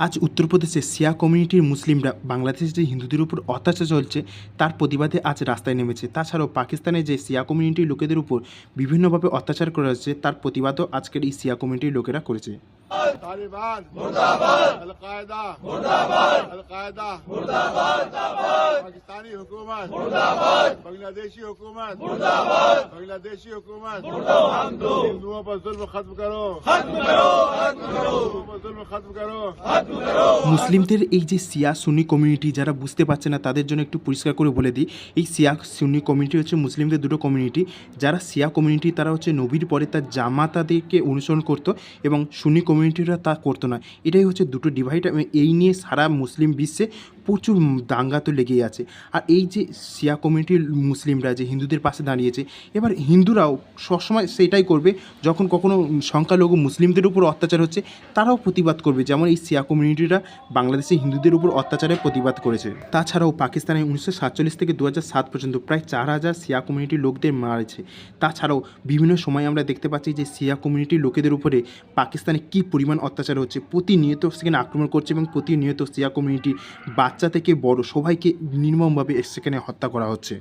আজ উত্তরপ্রদেশে সিয়া কমিউনিটির মুসলিমরা বাংলাদেশে যে হিন্দুদের উপর অত্যাচার চলছে তার প্রতিবাদে আজ রাস্তায় নেমেছে তাছাড়াও পাকিস্তানে যে সিয়া কমিউনিটির লোকেদের উপর বিভিন্নভাবে অত্যাচার করা হচ্ছে তার প্রতিবাদও আজকের এই সিয়া কমিউনিটির লোকেরা করেছে तालिबान मुर्दाबाद अलकायदा मुर्दाबाद अलकायदा मुर्दाबाद पाकिस्तानी हुकूमत मुर्दाबाद बांग्लादेशी हुकूमत मुर्दाबाद बांग्लादेशी हुकूमत हिंदुओं पर जुल्म खत्म करो खत्म करो खत्म करो মুসলিমদের এই যে সিয়া সুন্নি কমিউনিটি যারা বুঝতে পারছে না, তাদের জন্য একটু পরিষ্কার করে বলে দিই, এই সিয়া সুন্নি কমিউনিটি হচ্ছে মুসলিমদের দুটো কমিউনিটি যারা সিয়া কমিউনিটি তারা হচ্ছে নবীর পরে তার জামাতাদেরকে অনুসরণ করতো এবং সুনি কমিউনিটিরা তা করতো না। এটাই হচ্ছে দুটো ডিভাইড এই নিয়ে সারা মুসলিম বিশ্বে প্রচুর দাঙ্গা তো লেগেই আছে। আর এই যে সিয়া কমিউনিটির মুসলিমরা যে হিন্দুদের পাশে দাঁড়িয়েছে, এবার হিন্দুরাও সবসময় সেটাই করবে যখন কখনো সংখ্যালঘু মুসলিমদের উপর অত্যাচার হচ্ছে, তারাও প্রতিবাদ করবে। যেমন এই সিয়া কমিউনিটিরা বাংলাদেশে হিন্দুদের উপর অত্যাচারের প্রতিবাদ করেছে। তাছাড়াও পাকিস্তানে উনিশশো সাতচল্লিশ থেকে দু সাত পর্যন্ত প্রায় চার হাজার সিয়া কমিউনিটির লোকদের মারেছে। তাছাড়াও বিভিন্ন সময় আমরা দেখতে পাচ্ছি যে সিয়া কমিউনিটির লোকেদের উপরে পাকিস্তানে কী পরিমাণ অত্যাচার হচ্ছে, প্রতিনিয়ত সেখানে আক্রমণ করছে এবং প্রতিনিয়ত সিয়া কমিউনিটির বাচ্চা থেকে বড় সবাইকে নির্মমভাবে সেখানে হত্যা করা হচ্ছে।